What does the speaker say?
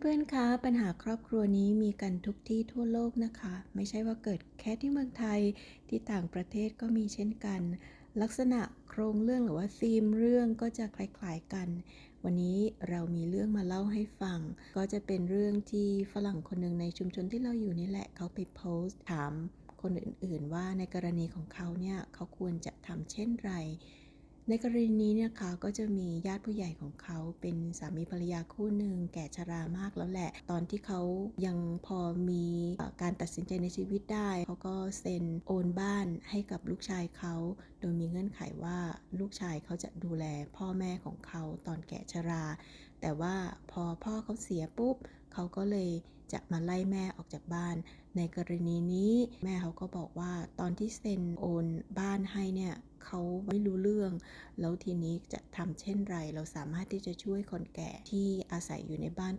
เพื่อนๆ คะ ปัญหาครอบครัวนี้มีกันทุกที่ทั่วโลกนะคะ ไม่ใช่ว่าเกิดแค่ที่เมืองไทย ที่ต่างประเทศก็มีเช่นกัน ลักษณะโครงเรื่องหรือว่าธีมเรื่องก็จะคล้ายๆกัน วันนี้เรามีเรื่องมาเล่าให้ฟัง ก็จะเป็นเรื่องที่ฝรั่งคนหนึ่งในชุมชนที่เราอยู่นี่แหละ เขาไปโพสต์ถามคนอื่นๆ ว่าในกรณีของเขาเนี่ย เขาควรจะทำเช่นไร ในกรณีนี้เนี่ยค่ะก็จะมีญาติผู้ใหญ่ของเขาเป็นสามีภรรยาคู่หนึ่งแก่ชรามากแล้วแหละ ตอนที่เขายังพอมีการตัดสินใจในชีวิตได้ เขาก็เซ็นโอนบ้านให้กับลูกชายเขา โดยมีเงื่อนไขว่าลูกชายเขาจะดูแลพ่อแม่ของเขาตอนแก่ชรา แต่ว่าพอพ่อเขาเสียปุ๊บเขาก็เลยจะมาไล่แม่ออกจากบ้าน ในกรณีนี้แม่เขาก็บอกว่าตอนที่เซ็นโอนบ้านให้เนี่ย เขาไม่รู้เรื่อง แล้วทีนี้จะทำเช่นไร เราสามารถที่จะช่วยคนแก่ที่อาศัยอยู่ในบ้าน